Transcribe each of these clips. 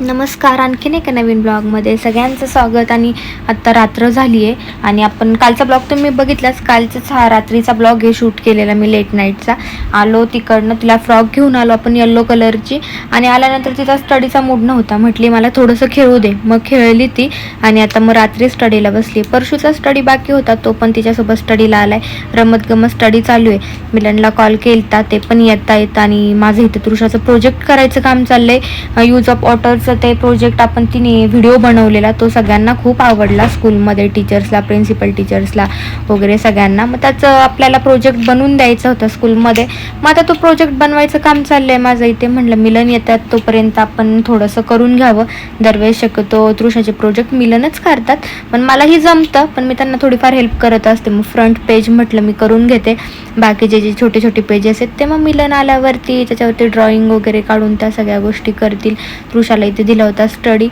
नमस्कार आणखीन एका नवीन ब्लॉगमध्ये सगळ्यांचं स्वागत आणि आत्ता रात्र झाली आहे आणि आपण कालचा ब्लॉग तुम्ही बघितलाच कालचाच हा रात्रीचा ब्लॉग आहे शूट केलेला मी लेट नाईटचा आलो तिकडनं तिला फ्रॉक घेऊन आलो आपण येल्लो कलरची आणि आल्यानंतर तिचा स्टडीचा मूड नव्हता म्हटली मला थोडंसं खेळू दे. मग खेळली ती आणि आता मग रात्री स्टडीला बसली. परशूचा स्टडी बाकी होता तो पण तिच्यासोबत स्टडीला आला रमत गमत स्टडी चालू आहे. मिलनला कॉल केलता ते पण येता येत आणि माझं इथं तुरुषाचं प्रोजेक्ट करायचं काम चाललं आहे यूज ऑफ वॉटरचं ते प्रोजेक्ट आपण तिने व्हिडिओ बनवलेला तो सगळ्यांना खूप आवडला स्कूलमध्ये टीचर्सला प्रिन्सिपल टीचर्सला वगैरे सगळ्यांना. मग त्याचं आपल्याला प्रोजेक्ट बनवून द्यायचं होतं स्कूलमध्ये मग आता तो प्रोजेक्ट बनवायचं काम चाललं आहे माझं इथे. म्हणलं मिलन येतात तोपर्यंत आपण थोडंसं करून घ्यावं. दरवेळेस शक्यतो तृषाचे प्रोजेक्ट मिलनच करतात. पण मलाही जमतं पण मी त्यांना थोडीफार हेल्प करत असते. मग फ्रंट पेज म्हटलं मी करून घेते. बाकीचे जे छोटे छोटे पेजेस आहेत ते मग मिलन आल्यावरती त्याच्यावरती ड्रॉइंग वगैरे काढून त्या सगळ्या गोष्टी करतील. तृषाला इथे दिला होता. स्टडी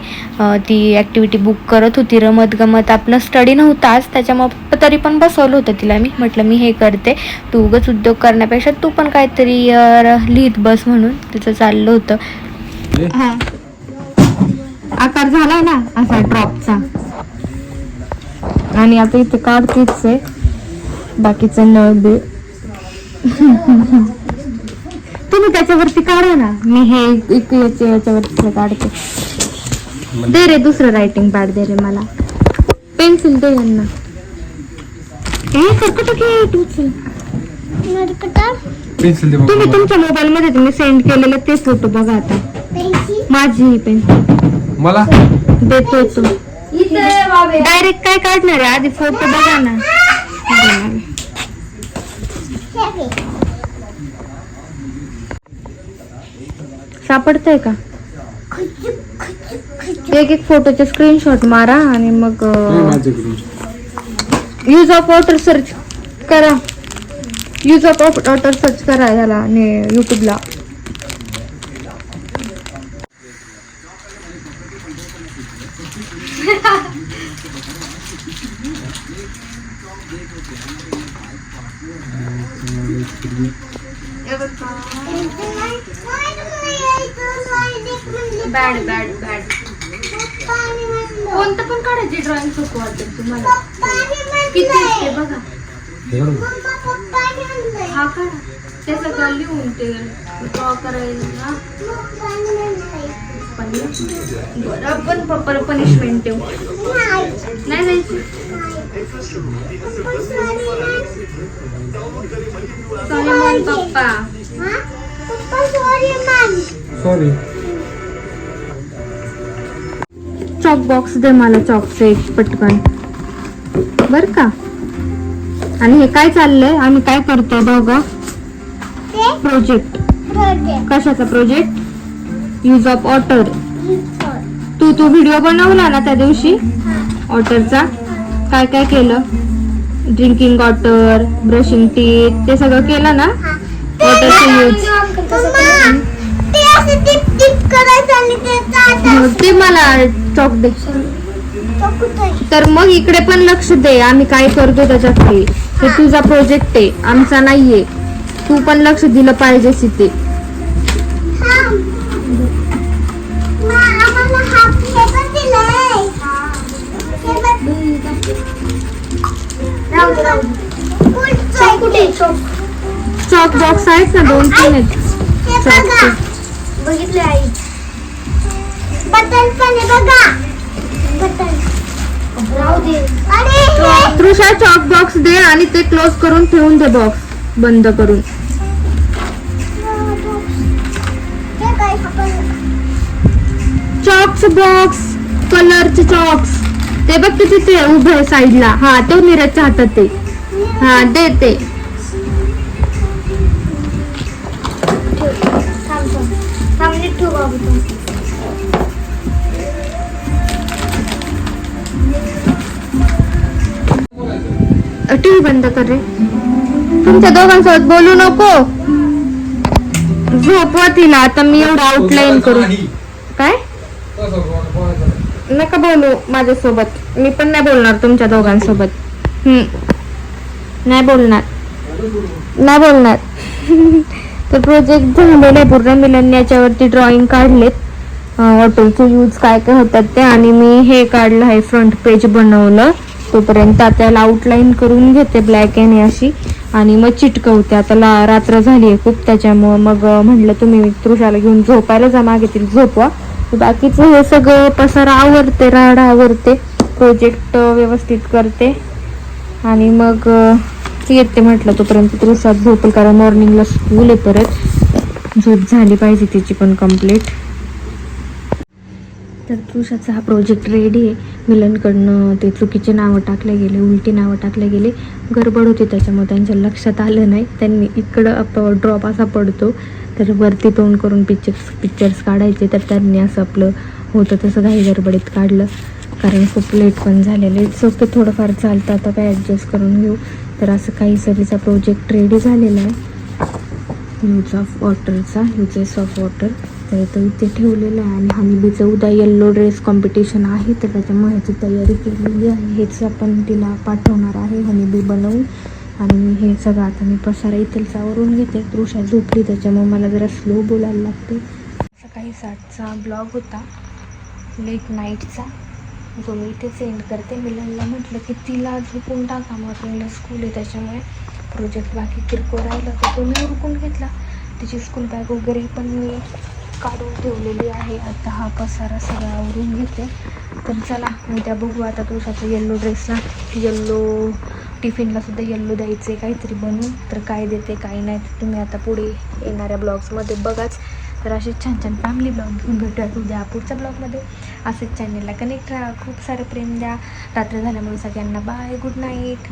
ती ॲक्टिव्हिटी बुक करत होती रमत गमत. आपलं स्टडी नव्हताच त्याच्यामुळं तरी पण बसवलं होतं तिला मी. म्हटलं मी हे करते. तू उगच उद्योग करण्यापेक्षा तू पण काहीतरी लिहित बस म्हणून. तिचं चाललं होतं. हा. आकार झालाय ना असा ड्रॉपचा आणि आता इथे काढतेच आहे. बाकीचं नळ बिळ तुम्ही त्याच्यावरती काढा ना. मी हे एक याच्या- याच्यावरती काढते. दे रे दुसरं रायटिंग पॅड दे रे मला. पेन्सिल दे यांना. ए कर्कट घे पेन्सिल पेन्सिल दे तुम्ही तुमच्या मोबाईल मध्ये तुम्ही सेंड केलेले ते फोटो बघा आता. माझी ही पेन्सिल मला? देतो तू. डायरेक्ट काय काढणार आहे? आधी फोटो बघा ना. सापडतंय का? एक एक फोटोचे स्क्रीनशॉट मारा आणि मग यूज ऑफ वॉटर सर्च करा. यूज ऑफ वॉटर सर्च करा याला आणि यूट्यूबला बॅड बॅड बॅड कोणतं पण काढायची ड्रॉइंग सोपं वाटेल तुम्हाला. किती असते बघा. हा काढा. ते सगळं लिहून ते ड्रॉ करायला बरं आपण पप्पाला पनिशमेंट देऊ. नाही. द्यायची sorry mom papa. Sorry chalk box दे मला चॉकचं एक पटकन. बर का? आणि हे काय चाललंय? आम्ही काय करतोय बघा प्रोजेक्ट कशाचा प्रोजेक्ट यूज ऑफ वॉटर तू तू व्हिडिओ बनवला ना त्या दिवशी? वॉटरचा काय काय केलं? ड्रिंकिंग वॉटर ब्रशिंग टीथ ते सगळं केलं ना? वॉटरचे यूज ते मला चॉक दे. तर मग इकडे पण लक्ष दे आम्ही काय करतो त्याच्याकडे हे तुझा प्रोजेक्ट आहे आमचा नाहीये. तू पण लक्ष दिलं पाहिजेस इथे चॉक बॉक्स आहेत ना दोन तीन आहेत. बघितले आई? बटन पण बघा. बटन. तृषा चॉक बॉक्स दे आणि ते क्लोज करून ठेवून दे बॉक्स बंद करून. चॉक्स बॉक्स कलरचे चॉक्स. ते बघ ते तिथे उभे साईडला. हा तो नीरजच्या हातात ते. हा दे ते. तू टीव्ही बंद कर रे. तुमच्या दोघांसोबत बोलू नको. झोपवा तिला आता मी एवढं आउटलाईन करू. काय? नका बोलू माझ्यासोबत. मी पण नाही बोलणार तुमच्या दोघांसोबत. नाही बोलणार. नाही बोलणार. तर प्रोजेक्ट झालेला आहे पूर्ण. मिलन याच्यावरती ड्रॉइंग काढलेत. ऑटोचे यूज काय काय होतात ते. आणि मी हे काढलं आहे फ्रंट पेज बनवलं. तोपर्यंत त्याला आउटलाईन करून घेते ब्लॅक एन अशी आणि मग चिटकवते. आता रात्र झाली आहे खूप. त्याच्यामुळं मग म्हटलं म्हणलं तुम्ही तृषाला घेऊन झोपायला जा. मागे झोपवा. बाकीचं हे सगळं पसारा आवरते राड आवरते प्रोजेक्ट व्यवस्थित करते. आणि मग येते म्हटलं तोपर्यंत तृषात झोपल कारण मॉर्निंगला स्कूल आहे परत. झोप झाली पाहिजे तिची पण कंप्लीट तर तुषाचा हा प्रोजेक्ट रेडी आहे. मिलनकडनं ते चुकीचे नावं टाकले गेले उलटी नावं टाकले गेले. गडबड होती त्याच्यामुळे त्यांच्या लक्षात आलं नाही. त्यांनी इकडं ड्रॉप असा पडतो. तर वरती तोंड करून पिक्चर्स पिक्चर्स काढायचे. तर त्यांनी असं आपलं होतं तसं काही गडबडीत काढलं. कारण खूप लेट पण झालेलं. इट्स ओके थोडंफार चालतं. आता काय ॲडजस्ट करून घेऊ. तर असं काही सरीचा प्रोजेक्ट रेडी झालेला आहे. यूज ऑफ वॉटरचा युजेस ऑफ वॉटर तर तो इथे ठेवलेला आहे. आणि हनीबीचं उद्या येल्लो ड्रेस कॉम्पिटिशन आहे. तर त्याच्यामुळे ह्याची तयारी केलेली आहे. हेच आपण तिला पाठवणार आहे. हनीबी बनवून. आणि हे सगळं आता मी पसारा इथलचा आवरून घेते. तृषा झोपली त्याच्यामुळे मला जरा स्लो बोलायला लागते सकाळी सातचा ब्लॉग होता. लेट नाईटचा जो मी इथे सेंड करते. मिलनला म्हटलं की तिला झोपून टाका. मग तिला स्कूल आहे त्याच्यामुळे प्रोजेक्ट बाकी किरकोळ राहिलं. तर तो मी उरकून घेतला. तिची स्कूल बॅग वगैरे पण मी काढून ठेवलेली आहे. आता हा पसारा सगळा आवरून घेते. तर चला उद्या बघू आता तुळसाचं येल्लो ड्रेसला येल्लो टिफिनला सुद्धा येल्लो द्यायचे काहीतरी बनवून तर काय देते काय नाही तर तुम्ही आता पुढे येणाऱ्या ब्लॉग्समध्ये बघाच. तर असे छान छान फॅमिली ब्लॉग घेऊन भेटूयात उद्या पुढच्या ब्लॉगमध्ये असेच चॅनलला कनेक्ट राहा खूप सारं प्रेम द्या. रात्र झाल्यामुळे सगळ्यांना बाय गुड नाईट